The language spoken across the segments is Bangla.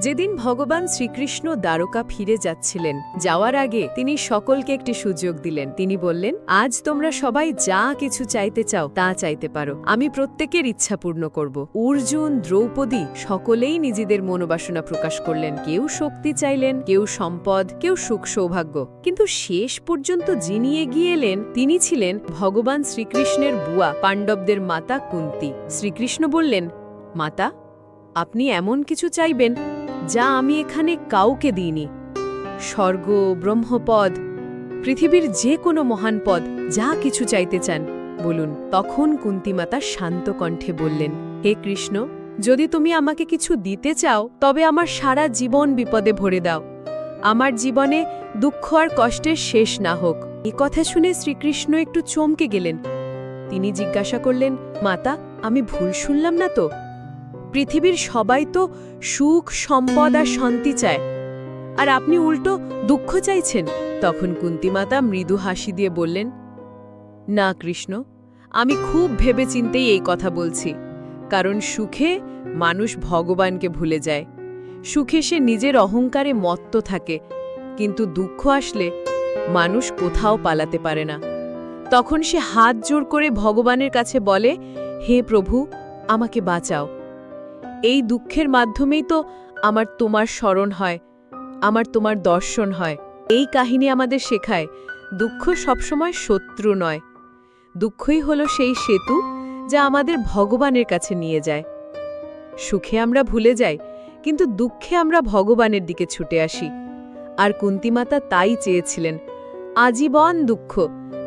যেদিন ভগবান শ্রীকৃষ্ণ দ্বারকা ফিরে যাচ্ছিলেন, যাওয়ার আগে তিনি সকলকে একটি সুযোগ দিলেন। তিনি বললেন, আজ তোমরা সবাই যা কিছু চাইতে চাও, তা চাইতে পারো। আমি প্রত্যেকের ইচ্ছা পূর্ণ করব। অর্জুন, দ্রৌপদী সকলেই নিজেদের মনোবাসনা প্রকাশ করলেন। কেউ শক্তি চাইলেন, কেউ সম্পদ, কেউ সুখ সৌভাগ্য। কিন্তু শেষ পর্যন্ত যিনি এগিয়ে এলেন, তিনি ছিলেন ভগবান শ্রীকৃষ্ণের বুয়া, পাণ্ডবদের মাতা কুন্তি। শ্রীকৃষ্ণ বললেন, মাতা আপনি এমন কিছু চাইবেন যা আমি এখানে কাউকে দিইনি। স্বর্গ, ব্রহ্মপদ, পৃথিবীর যে কোনো মহান পদ, যা কিছু চাইতে চান, বলুন। তখন কুন্তিমাতা শান্ত কণ্ঠে বললেন, হে কৃষ্ণ, যদি তুমি আমাকে কিছু দিতে চাও, তবে আমার সারা জীবন বিপদে ভরে দাও। আমার জীবনে দুঃখ আর কষ্টের শেষ না হোক। এ কথা শুনে শ্রীকৃষ্ণ একটু চমকে গেলেন। তিনি জিজ্ঞাসা করলেন, মাতা, আমি ভুল শুনলাম না তো? পৃথিবীর সবাই তো সুখ, সম্পদ আর শান্তি চায়। আর আপনি উল্টো দুঃখ চাইছেন। তখন কুন্তিমাতা মৃদু হাসি দিয়ে বললেন, না কৃষ্ণ, আমি খুব ভেবে চিন্তেই এই কথা বলছি। কারণ সুখে মানুষ ভগবানকে ভুলে যায়। সুখে সে নিজের অহংকারে মত্ত থাকে। কিন্তু দুঃখ আসলে মানুষ কোথাও পালাতে পারে না। তখন সে হাত জোর করে ভগবানের কাছে বলে, হে প্রভু, আমাকে বাঁচাও। এই দুঃখের মাধ্যমেই তো আমার তোমার স্মরণ হয়, আমার তোমার দর্শন হয়। এই কাহিনী আমাদের শেখায়, দুঃখ সবসময় শত্রু নয়। দুঃখই হলো সেই সেতু যা আমাদের ভগবানের কাছে নিয়ে যায়। সুখে আমরা ভুলে যাই, কিন্তু দুঃখে আমরা ভগবানের দিকে ছুটে আসি। আর কুন্তিমাতা তাই চেয়েছিলেন, আজীবন দুঃখ,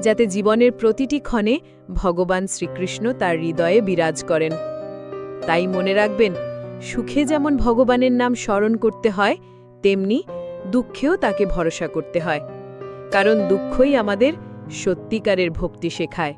যাতে জীবনের প্রতিটি ক্ষণে ভগবান শ্রীকৃষ্ণ তার হৃদয়ে বিরাজ করেন। তাই মনে রাখবেন, সুখে যেমন ভগবানের নাম স্মরণ করতে হয়, তেমনি দুঃখেও তাকে ভরসা করতে হয়। কারণ দুঃখই আমাদের সত্যিকারের ভক্তি শেখায়।